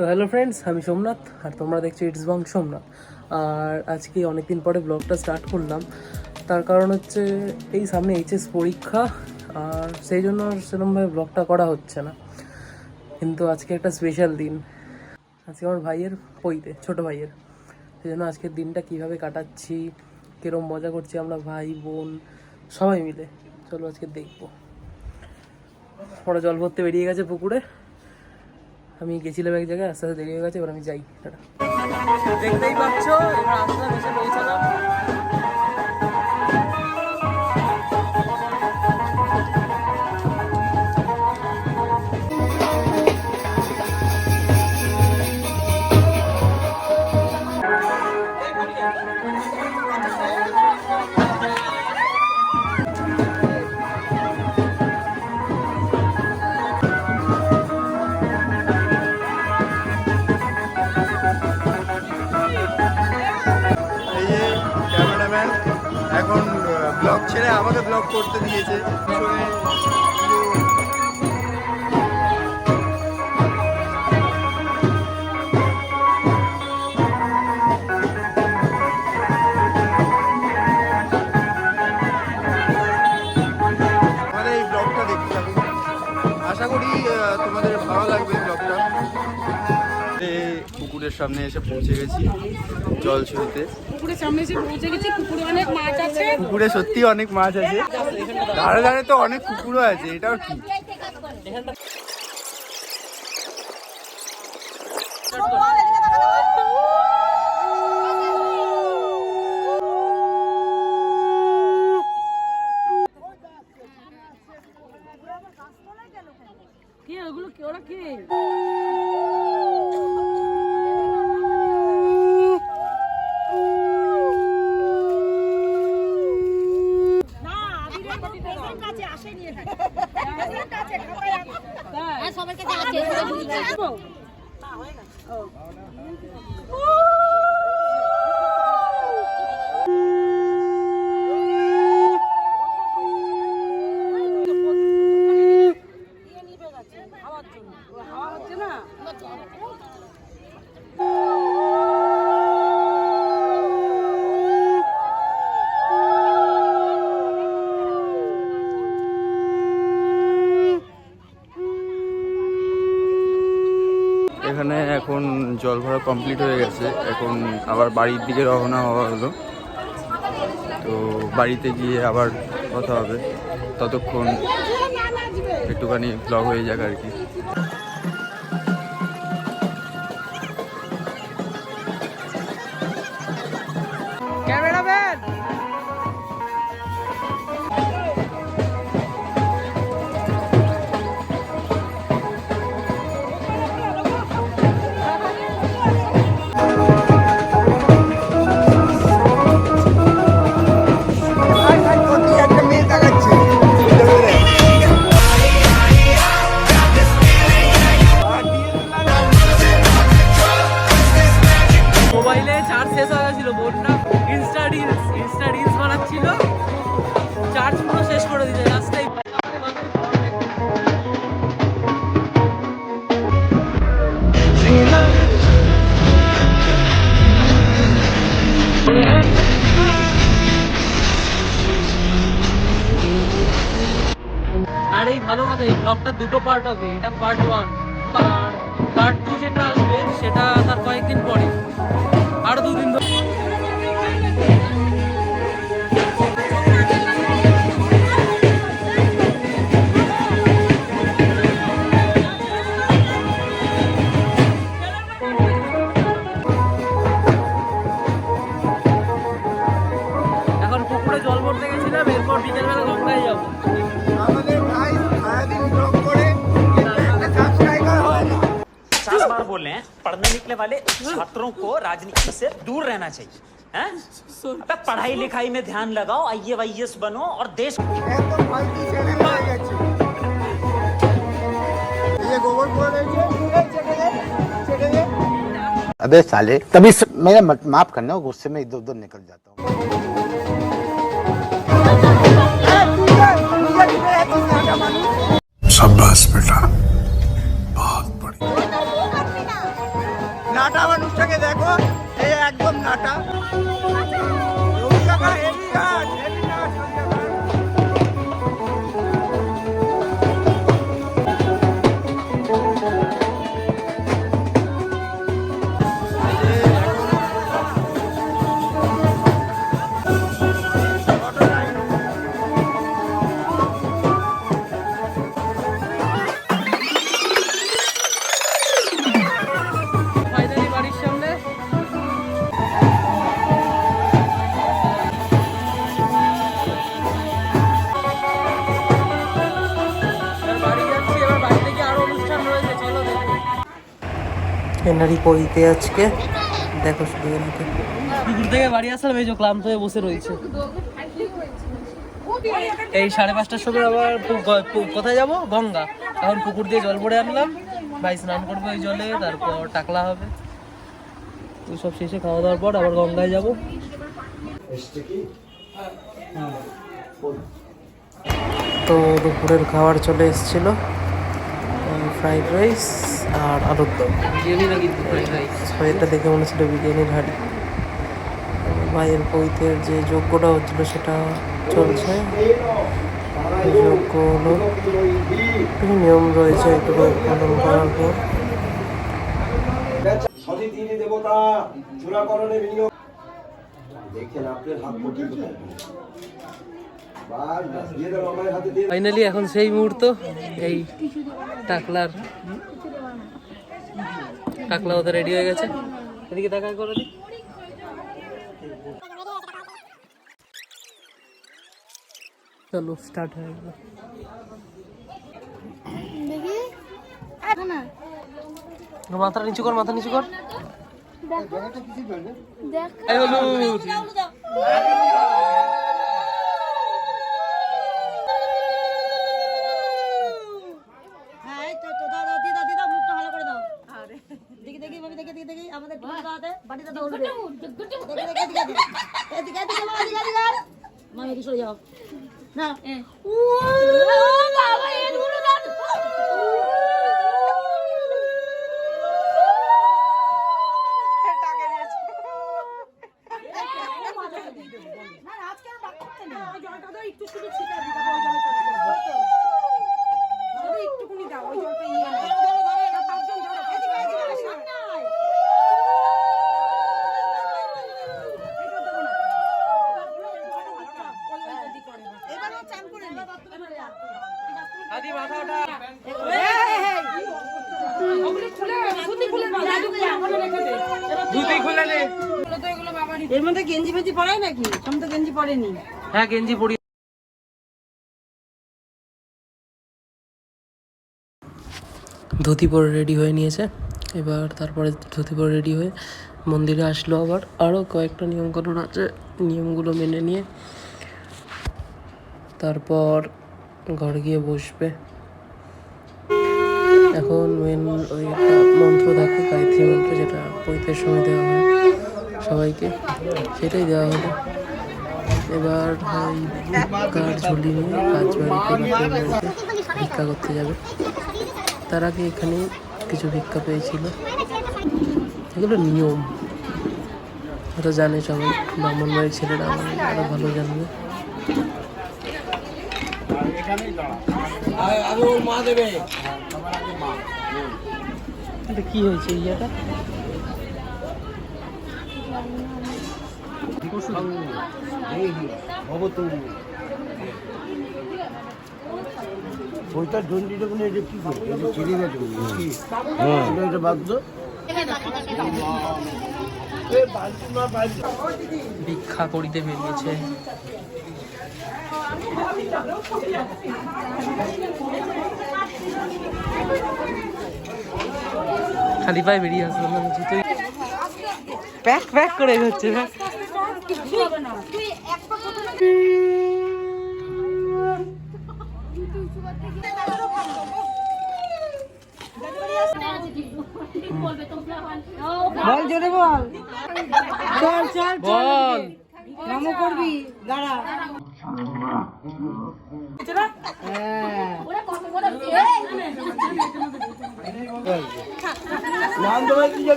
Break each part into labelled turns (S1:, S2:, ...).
S1: তো hello friends আমি সোমনাথ আর তোমরা দেখছ ইটস বং সোমনাথ। আর আজকে অনেক দিন পরে ব্লগটা স্টার্ট করলাম। তার কারণ হচ্ছে এই সামনে এইচএস পরীক্ষা, আর সেই জন্য সেরকমভাবে ব্লগটা করা হচ্ছে না। কিন্তু আজকে একটা স্পেশাল দিন। আজকে আমার ভাইয়ের পইতে ছোটো ভাইয়ের। সেই জন্য আজকের দিনটা কীভাবে কাটাচ্ছি কীরকম মজা করছি আমরা ভাই, বোন, সবাই মিলে। চলো আজকে দেখব। ওরা জল ভরতে বেরিয়ে গেছে পুকুরে। আমি গেছিলাম এক জায়গায় আস্তে আস্তে দেরি হয়ে গেছে, এবার আমি যাই। দেখতেই পাচ্ছ, এবার আস্তে আস্তে পৌঁছালাম।
S2: সামনে এসে পৌঁছে গেছি জল
S3: পুকুরের সামনে এসে পৌঁছে গেছি পুকুরে অনেক মাছ আছে।
S2: পুকুরে সত্যি অনেক মাছ আছে। ধারে ধারে তো অনেক কুকুরও আছে এটাও ঠিক
S3: কে ওগুলো কে ওরা কে
S4: হ্যাঁ সবার কাছে আছে সবাই বুঝতে পারছে।
S3: হাওয়া হচ্ছে না
S2: এখানে এখন জল ভরা কমপ্লিট হয়ে গেছে। এখন আবার বাড়ির দিকে রওনা হওয়া হলো। তো বাড়িতে গিয়ে আবার কথা হবে। ততক্ষণ একটুখানি ব্লগ হয়ে যাক আর কি।
S1: শেষ করে দিয়েছে রাস্তায় আর এই ভালো কথা, এই ব্লগটা দুটো পার্ট হবে এটা পার্ট ওয়ান পার্ট টু যেটা আসবে, সেটা তার কয়েকদিন পরে, আর দুদিন ধরে।
S5: वाले छात्रों को राजनीति से दूर रहना चाहिए अबे पढ़ाई लिखाई में ध्यान लगाओ आई वाइए बनो और देश
S3: अबे साले तभी स... मेरा माफ़ करना गुस्से में इधर उधर निकल जाता हूँ।
S6: এনারই পরিতে আজকে। দেখো শুধু পুকুর থেকে বাড়ি আসলাম এই যে ক্লান্ত হয়ে বসে রয়েছে। এই সাড়ে পাঁচটার সময় আবার কোথায় যাব? গঙ্গা। এখন পুকুর দিয়ে জল ভরে আনলাম। ভাই স্নান করব ওই জলে তারপর টাকলা হবে। তো সব শেষে খাওয়া দাওয়ার পর আবার গঙ্গায় যাব। তো দুপুরের খাবার চলে এসেছিল। ফ্রাইড রাইস আর আলুর দম এটা দেখে মনে হচ্ছিল বিরিয়ানির হাড়ি ভাইয়ের পৈতের যে যজ্ঞটা হচ্ছিল সেটা চলছে। যজ্ঞ হলো কিছু নিয়ম রয়েছে এগুলো পালন করার পর।
S1: দেবতা দেখছেন আপনার হাত পর্যন্ত বাস বাস দিয়ে দেবো আমার হাতে দিয়ে
S6: ফাইনালি এখন সেই মুহূর্ত এই টাকলার। টাকলা ওদের রেডি হয়ে গেছে। এদিকে দেখা করে দি। চলো স্টার্ট হয়ে গেল। মাথা নিচু কর মাথা নিচু কর হলুদ
S7: হ্যাঁ এই তো তো দাও দাও দিদা দিদা মুখটা ভালো করে দাও দেখি দেখি ভাবি দেখি দেখি দেখি আমাদের উঠবে। দেখি দেখি এদিকে এদিকে এদিকে এদিকে বাবা এদিকে এদিকে। মা এদিকে সরে যাও। না। ও বাবা এগুলো দাও না আজকে আর ডাক করতে নেই
S8: জলটা দাও একটু শুধু ছিটা দিই তারপর ওই জলে চান করব। দাদা, একটুকুনি দাও ওই জলটা ইয়ে না। এরা পাঁচজন ধরো। এদিকে, এদিকে, এদিকে, সামনে আয়। এটা দেবো না। ওই, ওই যদি করে না।
S7: এবারও চান করে নে
S6: আদি মাথা ওঠা
S8: ওগুলো খুলে, ধুতি খুলে দাও, ধুতি ওখানে রেখে দে। এবার
S6: ধুতি খুলে নে
S8: এগুলো তো এগুলো বাবারই।
S7: এর মধ্যে গেঞ্জি ফেঞ্জি পরায় নাকি? সম তো গেঞ্জি পরেনি।
S6: হ্যাঁ গেঞ্জি পরি। ধুতি পরে রেডি হয়ে নিয়েছে। এবার তারপরে ধুতি পরে রেডি হয়ে মন্দিরে আসলো আবার। আরও কয়েকটা নিয়মকানুন আছে। নিয়মগুলো মেনে নিয়ে তারপর ঘরে গিয়ে বসবে। এখন মেন ওই একটা মন্ত্র থাকে, গায়ত্রী মন্ত্র, যেটা পৈতের সময় দেওয়া হয় সবাইকে। সেটাই দেওয়া হলো। এবার ওই কার ঝুলি নিয়ে বাপের বাড়িতে ভিক্ষা করতে যাবে। তার আগে এখানে কিছু ভিক্ষা পেয়েছিল। এগুলো নিয়ম। ওটা জানে সবাই ব্রাহ্মণ বাড়ির ছেলেরা আমার আরও ভালো জানবে। এটা কি হয়েছে ইয়েটা
S1: ওইটা দণ্ডিটা কোনো এটা কি করবে এটা চিড়ে গেছে কি? হ্যাঁ। এটা বাদ
S6: ভিক্ষা করিতে বেরিয়েছে। খালি পায়ে বেরিয়ে আসলো না জুতোই প্যাক প্যাক করে হচ্ছে
S8: বল জোরে বল। চল চল।
S6: বল।
S8: নমো করবি দাঁড়া।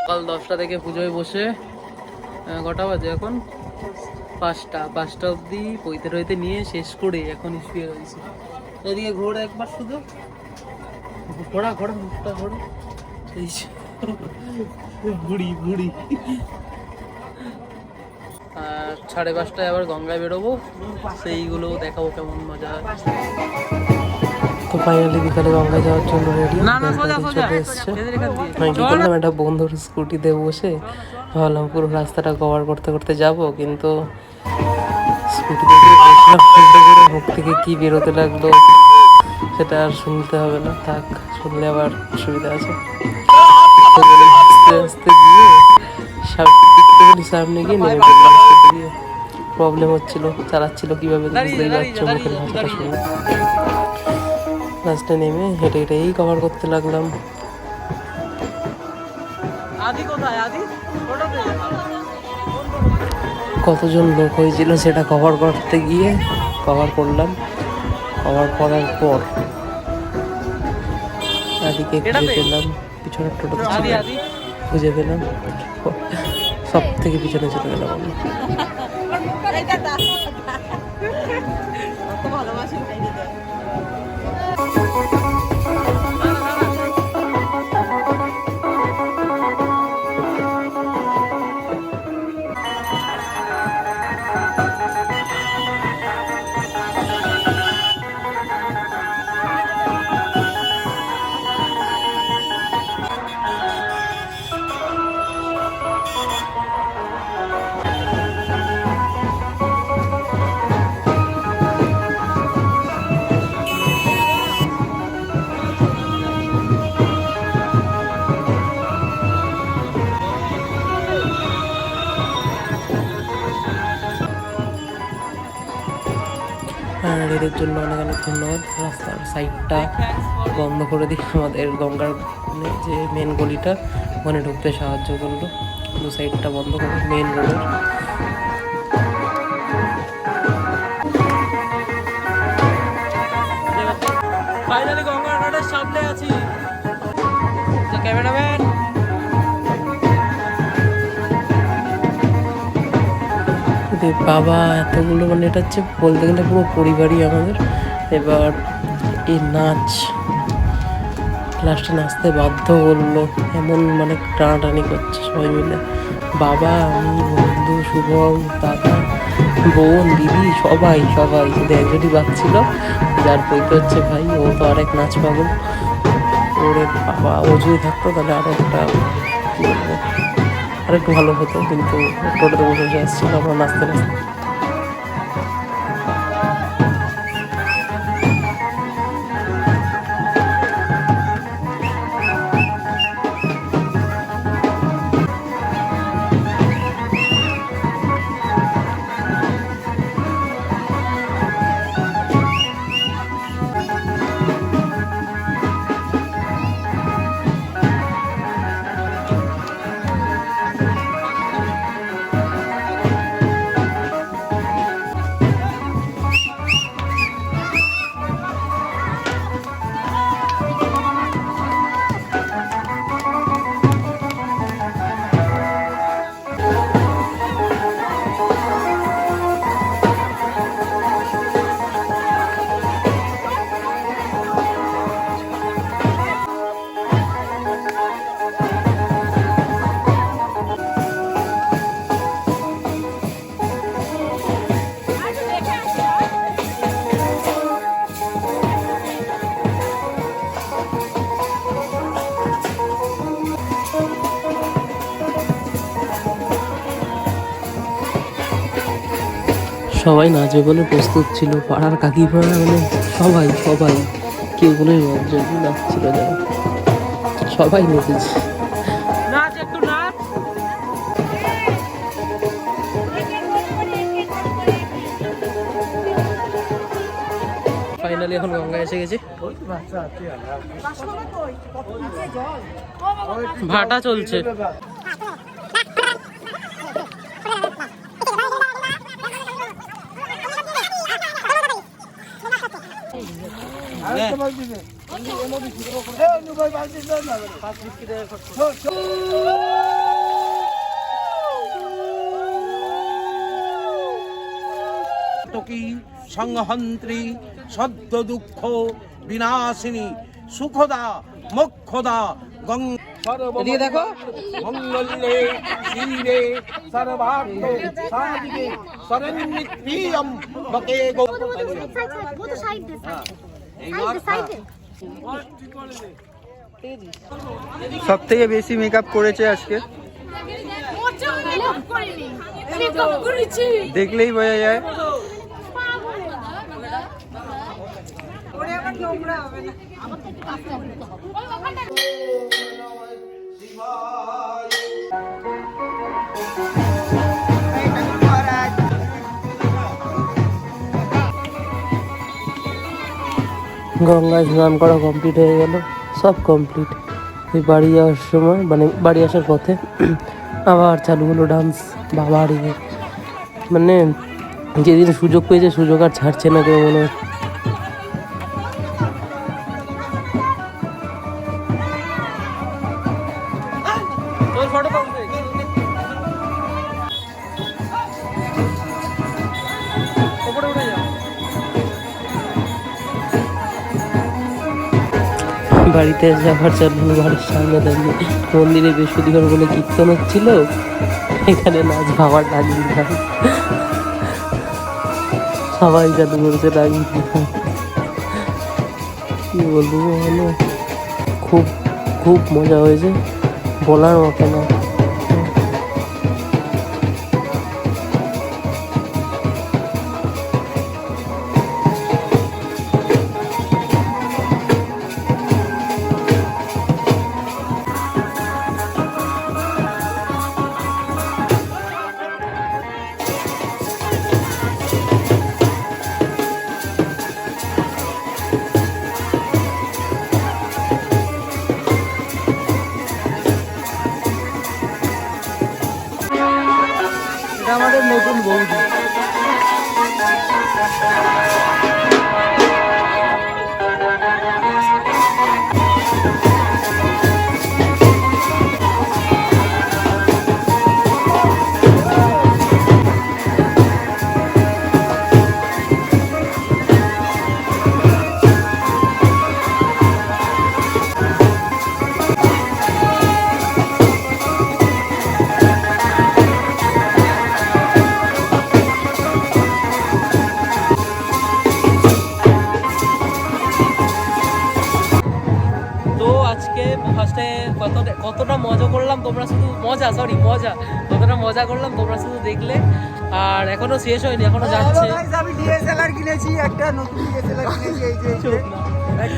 S6: সকাল দশটা থেকে পুজোয় বসে কটা বাজে এখন? পাঁচটা। পাঁচটা অবধি পইতে রইতে নিয়ে শেষ করে এখন শুয়ে রয়েছে। এদিকে ঘোর একবার শুধু। ঘোড়া ঘোড়া মুখটা ঘোড়া এই বুড়ি বুড়ি আর সাড়ে পাঁচটায় আবার গঙ্গায় বেরোবো। সেইগুলো দেখাবো কেমন মজা তো ফাইনালি বিকালে গঙ্গায় যাওয়ার জন্য রেডি চলে এসছে। আমি কি করলাম? একটা বন্ধুর স্কুটিতে বসে ভাবলাম পুরো রাস্তাটা কভার করতে করতে যাব। কিন্তু মুখ থেকে কি বেরোতে লাগল সেটা আর শুনতে হবে না। থাক শুনলে আবার অসুবিধা আছে। আস্তে আস্তে গিয়ে সামনে সামনে গিয়ে নেমে পড়লাম দিয়ে প্রবলেম হচ্ছিল চালাচ্ছিল কীভাবে বুঝতেই পারছ মুখের ভাষাটা শুনে লাস্টে নেমে হেঁটে হেঁটেই কভার করতে লাগলাম। আদি কোথায়? আদি? কতজন লোক হয়েছিল সেটা কভার করতে গিয়ে কভার করলাম। কভার করার পর আদিকে খুঁজে পেলাম পিছনের টোটো খুঁজে পেলাম। সব থেকে পিছনে চলে গেলাম আমি। এদের জন্য অনেক অনেক ধন্যবাদ। রাস্তার সাইডটা বন্ধ করে দিয়ে আমাদের গঙ্গার মানে যে মেন গলিটা, ওখানে ঢুকতে সাহায্য করল। দু সাইডটা বন্ধ করে মেন রোডের ফাইনালি গঙ্গার সামনে আছি। ক্যামেরাম্যান রে বাবা, এতগুলো মানে এটা হচ্ছে বলতে গেলে পুরো পরিবারই আমাদের। এবার এই নাচ, লাস্টে নাচতে বাধ্য করল এমন মানে টানাটানি করছে সবাই মিলে। বাবা, আমি, বন্ধু, শুভম, দাদা, বোন, দিদি, সবাই সবাই। শুধু একজনই বাচ্ছিল যার বইতে হচ্ছে ভাই, ও তো আরেক নাচ পাগল। ওরে বাবা, ও যদি থাকতো তাহলে আরও একটা কি বলব? আর একটু ভালো হতো কিন্তু টোটোতে বসে বসে আসছিল আমরা নাচতে নাচতে।
S1: সবাই নাচবে বলে প্রস্তুত ছিল পাড়ার কাকিমারা মানে সবাই সবাই। কেউ কোনো মন্ত্রে নাচছিল যারা সবাই নেচেছে নাচ একটু নাচ। ফাইনালি এখন গঙ্গা এসে গেছে। ভাটা চলছে।
S9: সংহন্ত্রী সদ্য দুঃখ বিনাশিনী সুখদা মোক্ষদা গং
S1: এদিকে দেখো।
S9: মঙ্গলে শিরে সর্বার্থ সাধিকে শরণ্যপ্রিয়ম বকে গো
S3: সব থেকে বেশি মেকআপ করেছে আজকে। দেখলেই বোঝা যায়।
S1: গঙ্গায় স্নান করা কমপ্লিট হয়ে গেল, সব কমপ্লিট ওই বাড়ি যাওয়ার সময় মানে বাড়ি আসার পথে আবার চালু হলো ডান্স বাবার ইয়ে। মানে যেদিন সুযোগ পেয়েছে, সুযোগ আর ছাড়ছে না কেউ মনে হয়। বাড়িতে যাওয়ার জন্য ঘরের সামনে দাঁড়িয়ে মন্দিরে বৃহস্পতিবার বলে কীর্তন হচ্ছিল, এখানে নাচ ভাবার ডাকি দিলাম। সবাই জাদু করেছে ডাকি কি বলব খুব খুব মজা হয়েছে, বলার মতো না। আর এখনও শেষ হয়নি এখনও যাচ্ছে।
S9: আমি ডিএসএলআর কিনেছি একটা নতুন ডিএসএলআর কিনেছি এই যে।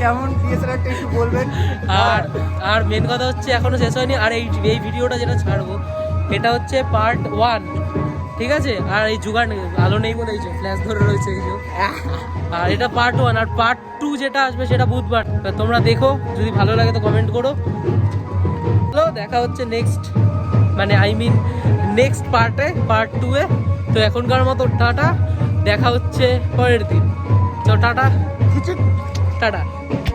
S9: কেমন ডিএসএলআরটা একটু বলবেন?
S1: আর আর মেন কথা হচ্ছে এখনও শেষ হয়নি আর এই এই ভিডিওটা যেটা ছাড়বো এটা হচ্ছে পার্ট ওয়ান ঠিক আছে? আর এই জুগান আলো নেই বলে এই যে ফ্ল্যাশ ধরে রয়েছে এই যে। আর এটা পার্ট ওয়ান আর পার্ট টু যেটা আসবে সেটা বুধবার। তোমরা দেখো যদি ভালো লাগে তো কমেন্ট করো। দেখা হচ্ছে নেক্সট মানে আই মিন নেক্সট পার্টে পার্ট টু এ। তো এখনকার মতো টাটা দেখা হচ্ছে পরের দিন। তো টাটা। টাটা।